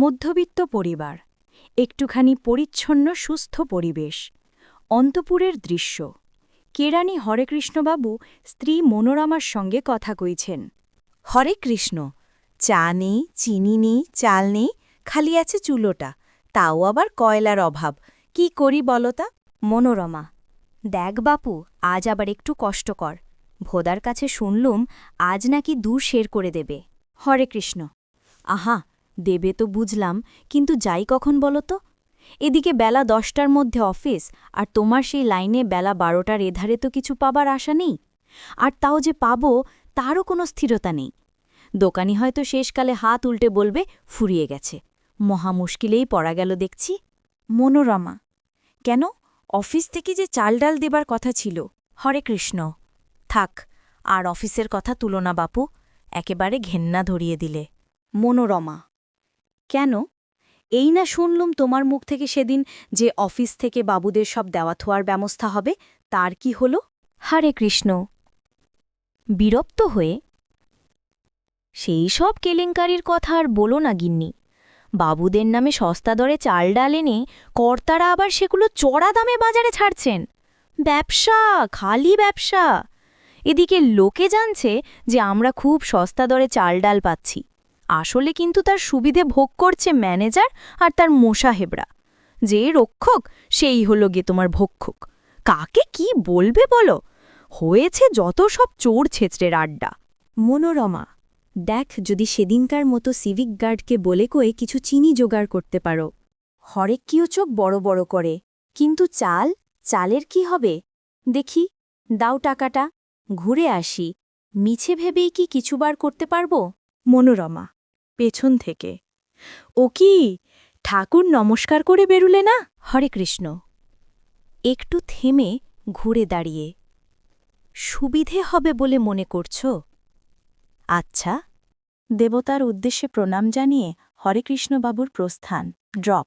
মধ্যবিত্ত পরিবার, একটুখানি পরিচ্ছন্ন সুস্থ পরিবেশ, অন্তপুরের দৃশ্য। কেরানি হরেকৃষ্ণবাবু স্ত্রী মনোরমার সঙ্গে কথা কইছেন, হরে কৃষ্ণ, চা নেই, চিনি নেই, চাল নেই, খালি আছে চুলোটা, তাও আবার কয়লার অভাব, কি করি বলতা মনোরমা, দেখ বাপু, আজ আবার একটু কষ্টকর ভোদার কাছে শুনলুম আজ নাকি দু শের করে দেবে। হরে কৃষ্ণ, আহা দেবে তো বুঝলাম, কিন্তু যাই কখন বলো তো? এদিকে বেলা দশটার মধ্যে অফিস, আর তোমার সেই লাইনে বেলা বারোটার এধারে তো কিছু পাবার আশা নেই। আর তাও যে পাবো, তারও কোনো স্থিরতা নেই। দোকানি হয়তো শেষকালে হাত উল্টে বলবে, ফুরিয়ে গেছে। মহা মুশকিলেই পড়া গেল দেখছি। মনোরমা। কেন? অফিস থেকে যে চাল ডাল দেবার কথা ছিল। হরে কৃষ্ণ। থাক, আর অফিসের কথা তুলনা বাপু, একেবারে ঘেন্না ধরিয়ে দিলে। মনোরমা। কেন? এই না শুনলুম তোমার মুখ থেকে সেদিন যে অফিস থেকে বাবুদের সব দেওয়া থোয়ার ব্যবস্থা হবে, তার কি হলো? হরে কৃষ্ণ, বিরক্ত হয়ে। সেই সব কেলেঙ্কারির কথা আর বলো না গিন্নি। বাবুদের নামে সস্তা দরে চাল ডাল এনে কর্তারা আবার সেগুলো চড়া দামে বাজারে ছাড়ছেন। ব্যবসা, খালি ব্যবসা। এদিকে লোকে জানছে যে আমরা খুব সস্তা দরে চাল ডাল পাচ্ছি। আসলে কিন্তু তার সুবিধে ভোগ করছে ম্যানেজার আর তার মোসাহেবরা। যে রক্ষক, সেই হলো গে তোমার ভক্ষক। কাকে কি বলবে বলো? হয়েছে যত সব চোর ছেচড়ের আড্ডা। মনোরমা, দেখ যদি সেদিনকার মতো সিভিক গার্ডকে বলে কয়ে কিছু চিনি জোগাড় করতে পারো। হরেক কিও চোখ বড় বড় করে। কিন্তু চাল? চালের কি হবে? দেখি, দাও টাকাটা, ঘুরে আসি। মিছে ভেবেই কি কিছুবার করতে পারব? মনোরমা পেছন থেকে। ও কি ঠাকুর নমস্কার করে বেরুলে না? হরে কৃষ্ণ। একটু থেমে ঘুরে দাঁড়িয়ে। সুবিধে হবে বলে মনে করছ? আচ্ছা। দেবতার উদ্দেশ্যে প্রণাম জানিয়ে হরেকৃষ্ণবাবুর প্রস্থান। ড্রপ।